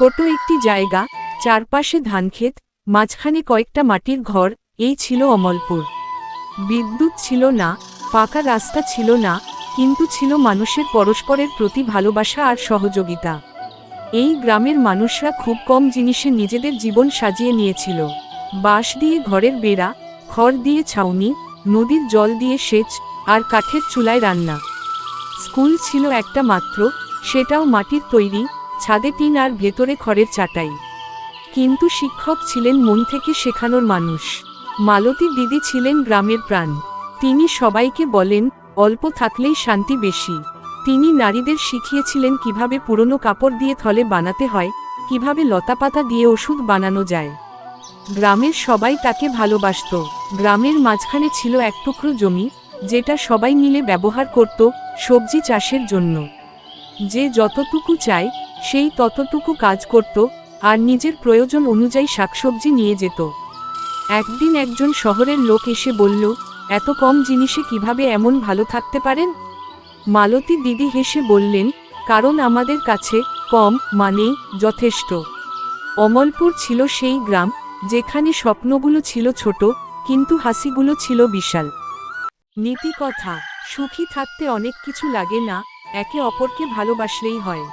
ছোট একটি জায়গা, চারপাশে ধানক্ষেত, মাঝখানে কয়েকটা মাটির ঘর, এই ছিল অমলপুর। বিদ্যুৎ ছিল না, পাকা রাস্তা ছিল না, কিন্তু ছিল মানুষের পরস্পরের প্রতি ভালোবাসা আর সহযোগিতা। এই গ্রামের মানুষরা খুব কম জিনিসে নিজেদের জীবন সাজিয়ে নিয়েছিল। বাঁশ দিয়ে ঘরের বেড়া, খড় দিয়ে ছাউনি, নদীর জল দিয়ে সেচ, আর কাঠের চুলায় রান্না। স্কুল ছিল একটা মাত্র, সেটাও মাটির তৈরি ছাদে টিন আর ভেতরে খড়ের চাটাই। কিন্তু শিক্ষক ছিলেন মন থেকে শেখানোর মানুষ। মালতী দিদি ছিলেন গ্রামের প্রাণ। তিনি সবাইকে বলেন, অল্প থাকলেই শান্তি বেশি। তিনি নারীদের শিখিয়েছিলেন কীভাবে পুরনো কাপড় দিয়ে থলে বানাতে হয়, কীভাবে লতাপাতা দিয়ে ওষুধ বানানো যায়। গ্রামের সবাই তাকে ভালোবাসত। গ্রামের মাঝখানে ছিল এক টুকরো জমি, যেটা সবাই মিলে ব্যবহার করত সবজি চাষের জন্য। যে যতটুকু চায় সেই ততটুকু কাজ করত আর নিজের প্রয়োজন অনুযায়ী শাকসবজি নিয়ে যেত। একদিন একজন শহরের লোক এসে বলল, এত কম জিনিসে কীভাবে এমন ভালো থাকতে পারেন? মালতী দিদি হেসে বললেন, কারণ আমাদের কাছে কম মানেই যথেষ্ট। অমলপুর ছিল সেই গ্রাম যেখানে স্বপ্নগুলো ছিল ছোট, কিন্তু হাসিগুলো ছিল বিশাল। নীতি কথা, সুখী থাকতে অনেক কিছু লাগে না, একে অপরকে ভালোবাসলেই হয়।